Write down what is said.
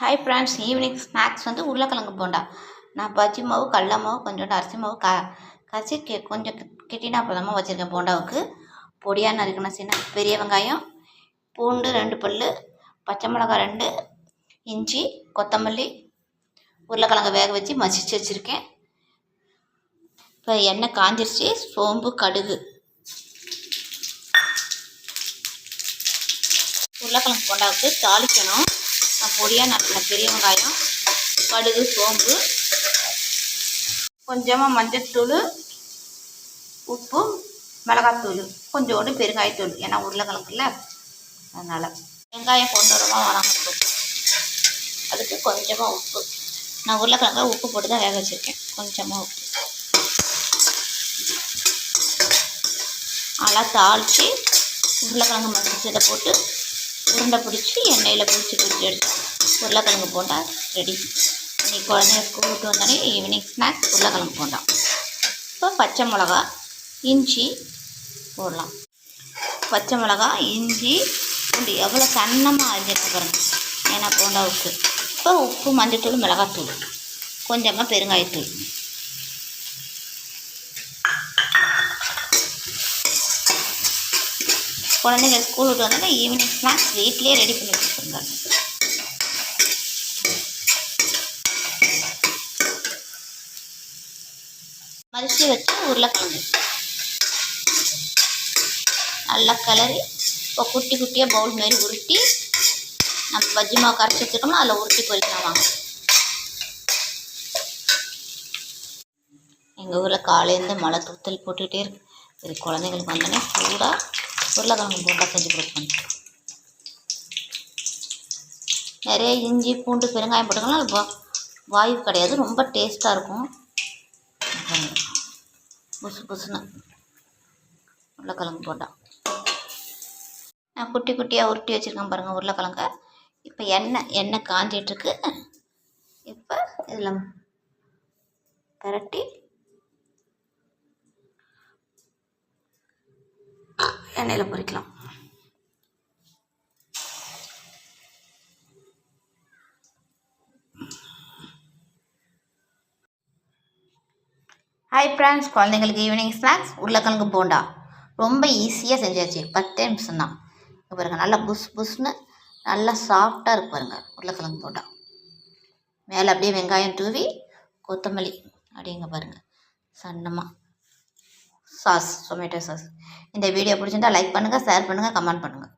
Hi friends evening snacks வந்து உருளைக்கிழங்கு போண்டா. நான் பஜ்ஜி மாவு கடல மாவு கொஞ்சோண்டு அரிசி மாவு க கசி கெ கொஞ்சம் கெட்டினா பதமாக வச்சுருக்கேன் போண்டாவுக்கு. பொடியாக நறுக்கணும் சின்ன பெரிய வெங்காயம் பூண்டு ரெண்டு பல் பச்சை மிளகாய் ரெண்டு இஞ்சி கொத்தமல்லி உருளைக்கிழங்கு வேக வச்சு மசிச்சு வச்சுருக்கேன். இப்போ எண்ணெய் காஞ்சிருச்சு சோம்பு கடுகு. உருளைக்கிழங்கு போண்டாவுக்கு தாளிக்கணும். பொடியாக நறுக்கின பெரிய வெங்காயம் கடுகு சோம்பு கொஞ்சமாக மஞ்சத்தூள் உப்பு மிளகாத்தூள் கொஞ்சோண்டு பெருங்காயத்தூள். ஏன்னா உருளைக்கிழங்குல அதனால். வெங்காயம் கொண்டோரமாக வதங்கட்டும் அதுக்கு கொஞ்சமாக உப்பு. நான் உருளைக்கிழங்குல உப்பு போட்டு தான் வேக வச்சுருக்கேன். கொஞ்சமாக உப்பு. நல்லா தாளித்து உருளைக்கிழங்கு மசிச்சதை போட்டு உருண்டை பிடிச்சி எண்ணெயில் பிடிச்சி பிடிச்சி எடுத்து உருளைக்கிழங்கு போண்டா ரெடி நீ குழந்தைய ஸ்கூல் விட்டு வந்தோடனே ஈவினிங் ஸ்நாக்ஸ் உருளைக்கிழங்கு போண்டா. இப்போ பச்சை மிளகா இஞ்சி போடலாம். பச்சை மிளகா இஞ்சி பூண்டு எவ்வளோ சன்னமாக அரிஞ்சிருக்கு பாருங்க. ஏன்னா போண்டாவுக்கு இப்போ உப்பு மஞ்சத்தூள் மிளகாத்தூள். கொஞ்சமாக பெருங்காயத்தூள். குழந்தைங்க ஸ்கூல் விட்டு வந்தோடனே ஈவினிங் ஸ்நாக்ஸ் வீட்லேயே ரெடி பண்ணி வச்சுருக்காங்க மரிச்சு வச்சு உருளைக்கிழங்கு. நல்லா கிளறி இப்போ குட்டி குட்டியாக பவுல் மாரி உருட்டி நம்ம பஜ்ஜி மாவு கரைச்சி வச்சுருக்கோம்னா அதில் உருட்டி பொரிக்கலாம் வாங்க. எங்கள் ஊரில் காலையிலேருந்து மழை தூத்தல் போட்டுக்கிட்டே இருக்கு. சரி குழந்தைங்களுக்கு வந்தோடனே சூடாக உருளைக்கிழங்கு போண்டா செஞ்சு கொடுப்பேன் நிறைய இஞ்சி பூண்டு பெருங்காயம் போட்டுக்கலாம் அது வா- வாயு கிடையாது. ரொம்ப டேஸ்ட்டாக இருக்கும். புசு புசுன்னு உருளைக்கிழங்கு போண்டா நான் குட்டி குட்டியாக உருட்டி வச்சுருக்கேன் பாருங்கள் உருளைக்கிழங்க. இப்போ எண்ணெய் எண்ணெய் காஞ்சிட்ருக்கு இப்போ இதில் பரட்டி எண்ணெயில் பொறிக்கலாம் ஹாய் ஃப்ரெண்ட்ஸ் குழந்தைங்களுக்கு ஈவினிங் ஸ்நாக்ஸ் உருளைக்கிழங்கு போண்டா. ரொம்ப ஈஸியாக செஞ்சாச்சு. பத்தே நிமிஷம் தான் பாருங்கள் நல்லா புஷ் புஸ்னு நல்லா சாஃப்டாக இருக்கு பாருங்கள் உருளைக்கிழங்கு போண்டா. மேலே அப்படியே வெங்காயம் தூவி கொத்தமல்லி அப்படிங்க பாருங்கள் சன்னமாக சாஸ் டொமேட்டோ சாஸ் இந்த வீடியோ பிடிச்சிருந்தா லைக் பண்ணுங்கள் ஷேர் பண்ணுங்கள் கமெண்ட் பண்ணுங்கள்